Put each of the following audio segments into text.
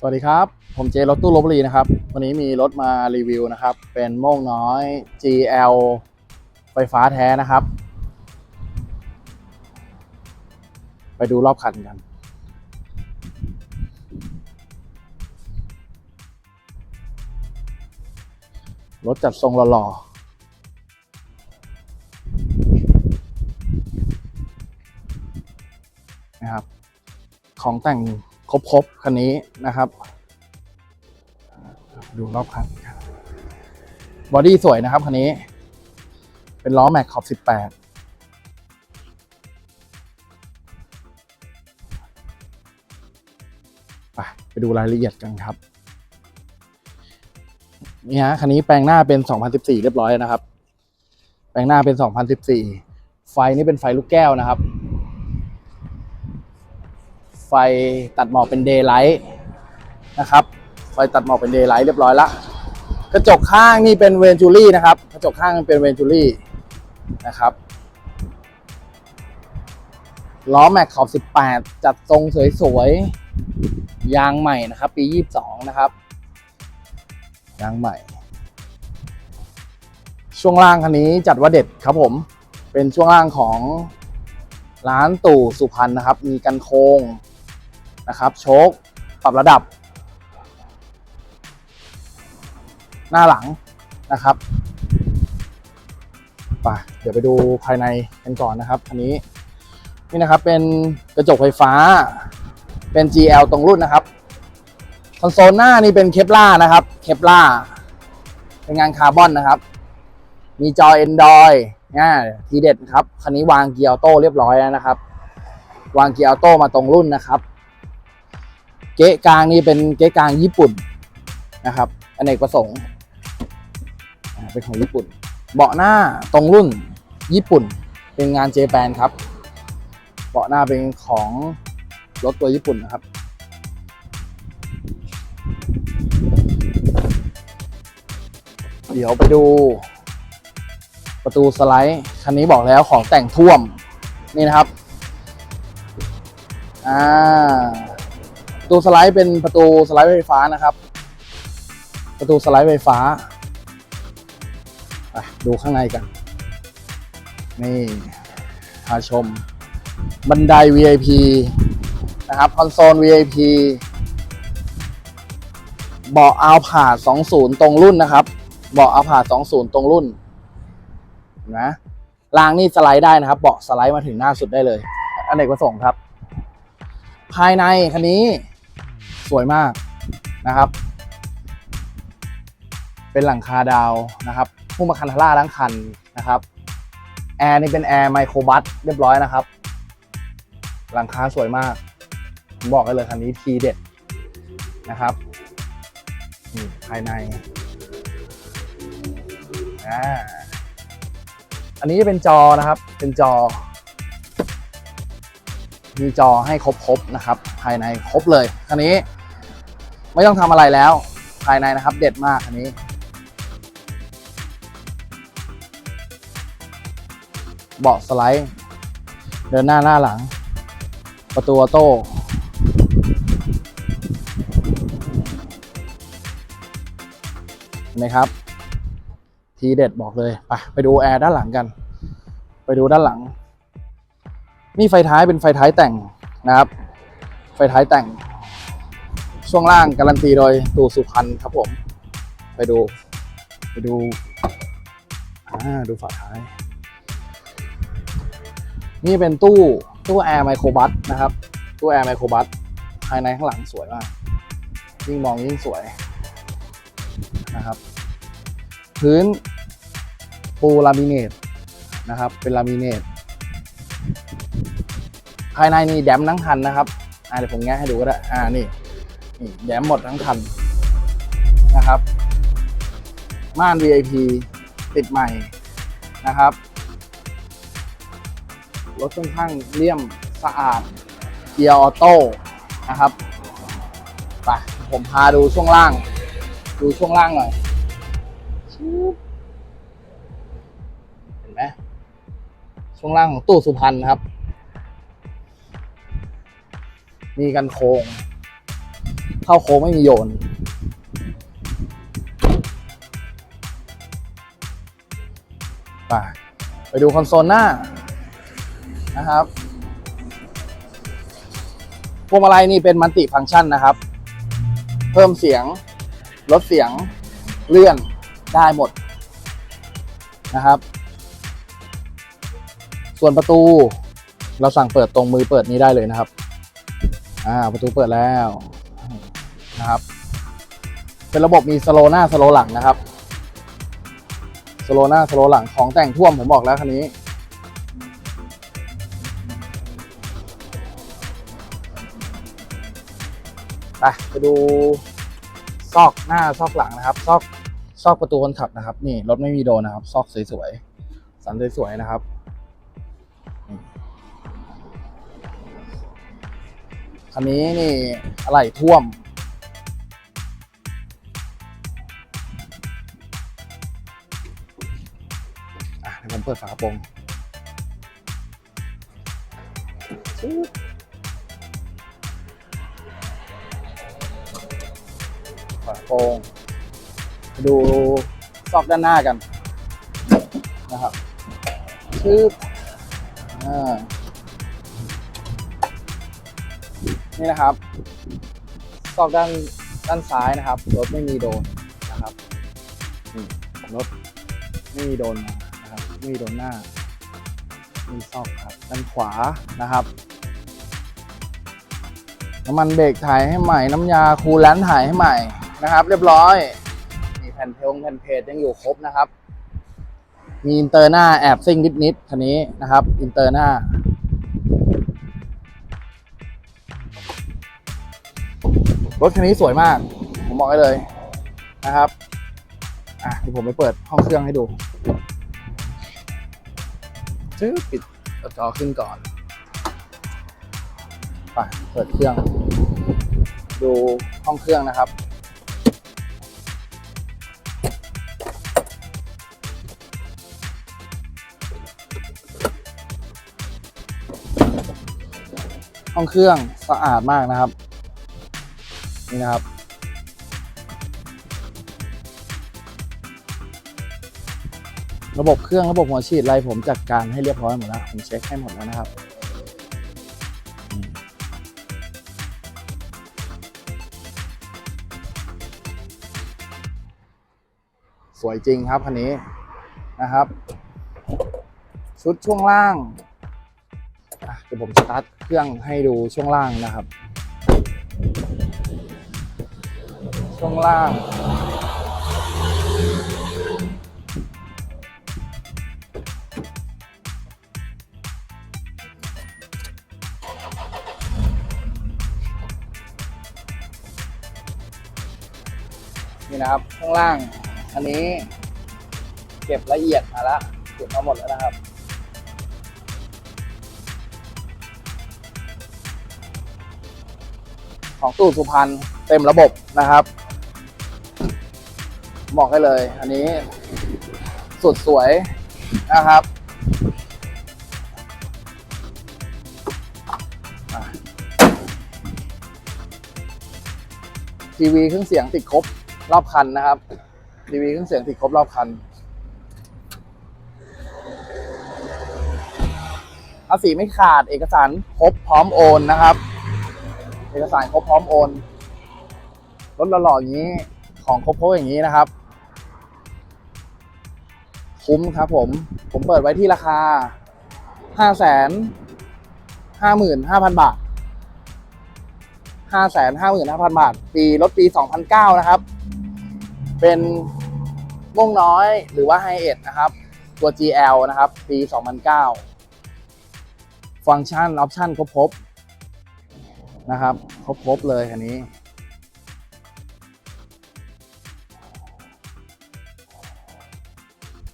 สวัสดีครับ ผมเจรถตู้ลบบุรีนะครับ วันนี้มีรถมารีวิวนะครับ เป็นโม่งน้อย GL ไฟฟ้าแท้นะครับ ไปดูรอบคันกัน รถจัดทรงหล่อๆนะครับ ของแต่ง ครบๆคันนี้นะครับ ดูรอบคันครับบอดี้สวยนะครับคันนี้ เป็นล้อแม็กขอบ 18ไปไปดูรายละเอียดกันครับนี่ฮะคันนี้แปลงหน้าเป็น 2014 เรียบร้อยนะครับ แปลงหน้าเป็น 2014 ไฟนี่เป็นไฟลูกแก้วนะครับ ไฟตัดหมอกเป็นเดย์ไลท์นะครับ ไฟตัดหมอกเป็นเดย์ไลท์เรียบร้อยละกระจกข้างนี่เป็นเวนจูรี่นะครับกระจกข้างเป็นเวนจูรี่นะครับล้อแม็กขอบ 18 จัดทรงสวยๆ ยางใหม่นะครับ ปี 22 นะครับ ยางใหม่ ช่วงล่างคันนี้จัดว่าเด็ดครับผม เป็นช่วงล่างของร้านตู่สุพรรณนะครับ มีกันโค้ง นะครับ โชคปรับระดับ หน้าหลังนะครับไปเดี๋ยวไปดูภายในกันก่อนนะครับคันนี้นี่นะครับเป็นกระจกไฟฟ้าเป็น GL ตรงรุ่นนะครับคอนโซลหน้านี่เป็นเคปล่านะครับเคปล่าเป็นงานคาร์บอนนะครับ มีจอ Android นะทีเด็ดครับคันนี้วางเกียร์ออโต้เรียบร้อยแล้วนะครับ วางเกียร์ออโต้มาตรงรุ่นนะครับ เก๊กลางนี่เป็นเก๊กลางญี่ปุ่นนะครับอเนกประสงค์เป็นของญี่ปุ่น เบาะหน้าตรงรุ่นญี่ปุ่นเป็นงานเจแปนครับ เบาะหน้าเป็นของรถตัวญี่ปุ่นนะครับ เดี๋ยวไปดู ประตูสไลด์คันนี้บอกแล้วของแต่งท่วมนี่นะครับ อ่า ประตูสไลด์เป็นประตูสไลด์ไฟฟ้านะครับ ประตูสไลด์ไฟฟ้าดูข้างในกัน นี่พาชม บันได VIP นะครับ คอนโซล VIP เบาะอัลพาด20 ตรงรุ่นนะครับ เบาะอัลพาด20 ตรงรุ่นนะรางนี่สไลด์ได้นะครับ เบาะสไลด์มาถึงหน้าสุดได้เลยอนเนกประสงค์ครับ ภายในคันนี้ สวยมากนะครับ เป็นหลังคาดาวนะครับพุ่มาคันทาร่าทั้งคันนะครับแอร์นี่เป็นแอร์ไมโครบัสเรียบร้อยนะครับ หลังคาสวยมากผมบอกเลยคันนี้ทีเด็ดนะครับนี่ภายในอ่าอันนี้จะเป็นจอนะครับ เป็นจอ มีจอให้ครบๆนะครับ ภายในครบเลยคันนี้ ไม่ต้องทำอะไรแล้ว ภายในนะครับเด็ดมากคันนี้ เบาะสไลด์ เดินหน้าหน้าหลัง ประตูออโต้เห็นไหมครับ ทีเด็ดบอกเลย ไปไปดูแอร์ด้านหลังกัน ไปดูด้านหลัง นี่ไฟท้ายเป็นไฟท้ายแต่งนะครับ ไฟท้ายแต่ง ช่วงล่างการันตีโดยตู่สุพรรณครับผม ไปดู ไปดูอ่าดูฝาท้าย นี่เป็นตู้ตู้แอร์ไมโครบัสนะครับ ตู้แอร์ไมโครบัสภายในข้างหลังสวยมาก ยิ่งมองยิ่งสวยนะครับ พื้นปูลามิเนตนะครับ เป็นลามิเนตภายในนี่แดมทั้งคันนะครับ อ่าเดี๋ยวผมแงะให้ดูก็ได้ อ่านี่ นี่แดมหมดทั้งคันนะครับ ม่าน VIP ติดใหม่นะครับ รถค่อนข้างเลี่ยมสะอาดเกียร์ออโต้นะครับไปผมพาดูช่วงล่าง ดูช่วงล่างหน่อยเห็นไหมช่วงล่างของตู้สุพรรณครับ มีกันโคง เข้าโค้งไม่มีโยน ไปไปดูคอนโซลหน้านะครับพวงมาลัยนี่เป็นมัลติฟังก์ชันนะครับ เพิ่มเสียง ลดเสียง เลื่อนได้หมดนะครับ ส่วนประตู เราสั่งเปิดตรงมือเปิดนี้ได้เลยนะครับ อ่า ประตูเปิดแล้ว นะครับ เป็นระบบมีสโลหน้าสโลหลังนะครับสโลหน้าสโลหลังของแต่งท่วมผมบอกแล้วคันนี้ ไปไปดูซอกหน้าซอกหลังนะครับ ซอกซอกประตูคนขับนะครับ นี่รถไม่มีโดนนะครับ ซอกสวยๆ สันสวยๆนะครับคันนี้นี่อะไรท่วม อะเดี๋ยวผมเปิดฝากระโปรงฝากระโปรงดูซอกด้านหน้ากันนะครับชืบอ่านี่นะครับ ซอกด้านด้านซ้ายนะครับรถไม่มีโดนนะครับรถไม่มีโดนนะ มีโดนหน้ามีซอกครับด้านขวานะครับ น้ำมันเบรกถ่ายให้ใหม่ น้ำยาคูลแลนถ่ายให้ใหม่นะครับ เรียบร้อย มีแผ่นเพลงแผ่นเพจยังอยู่ครบนะครับ มีอินเตอร์หน้าแอบซิ่งนิดๆคันนี้นะครับ อินเตอร์หน้ารถคันนี้สวยมาก ผมบอกให้เลยนะครับ อะเดี๋ยวผมไปเปิดห้องเครื่องให้ดู ซื้อปิดจอขึ้นก่อน ไป เปิดเครื่อง ดูห้องเครื่องนะครับ ห้องเครื่องสะอาดมากนะครับ นี่นะครับ ระบบเครื่องระบบหัวฉีดอะไรผมจัดการให้เรียบร้อยหมดแล้วผมเช็คให้หมดแล้วนะครับสวยจริงครับคันนี้นะครับ ชุดช่วงล่างเดี๋ยวผมสตาร์ทเครื่องให้ดูช่วงล่างนะครับ ช่วงล่าง นี่นะครับข้างล่าง อันนี้ เก็บละเอียดมาแล้วเก็บมาหมดแล้วนะครับ ของตู้สุพรรณเต็มระบบนะครับบอกให้เลย อันนี้สุดสวยนะครับทีวีเครื่องเสียงติดครบ รอบคันนะครับทีวีเครื่องเสียงติดครบรอบคันภาษีไม่ขาดเอกสารครบพร้อมโอนนะครับ เอกสารครบพร้อมโอนรถหล่อๆอย่างนี้ของครบๆอย่างนี้นะครับ คุ้มครับผม ผมเปิดไว้ที่ราคาห้าแสนห้าหมื่นห้าพันบาทห้าแสนห้าหมื่นห้าพันบาท ปีรถปีสองพันเก้านะครับ เป็นม่วงน้อยหรือว่าไฮเอ็ดนะครับ ตัว GL นะครับ ปี 2009 ฟังก์ชัน ออปชันครบครบนะครับ ครบครบเลยคันนี้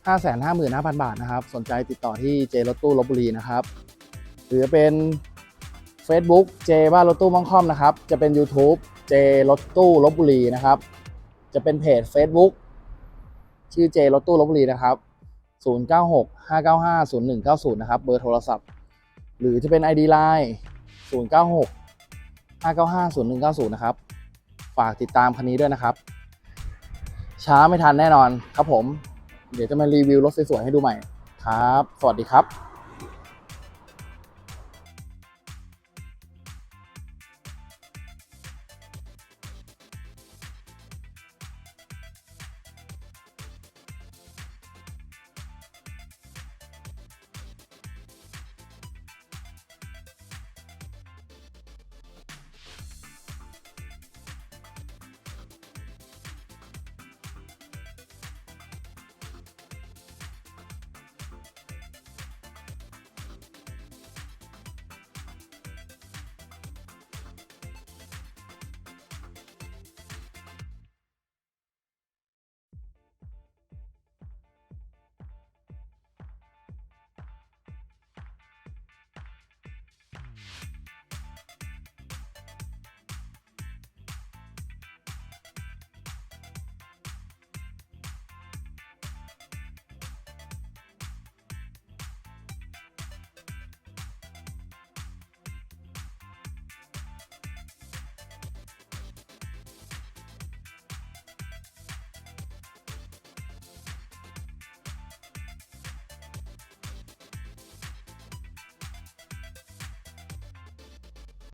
5 5 5 0 0 0 บาทนะครับ สนใจติดต่อที่เจรถตู้ลบบุรีนะครับ หรือเป็น Facebook เจบ้านรถตู้มองคอมนะครับ จะเป็น YouTube เจรถตู้ลบบุรีนะครับ จะเป็นเพจ Facebook ชื่อเจรถตู้ลบบุรีนะครับ 096 595 0190 นะครับ เบอร์โทรศัพท์ หรือจะเป็น ID Line 096 595 0190 นะครับ ฝากติดตามคันนี้ด้วยนะครับ ช้าไม่ทันแน่นอนครับผม เดี๋ยวจะมารีวิวรถสวยๆให้ดูใหม่ครับ สวัสดีครับ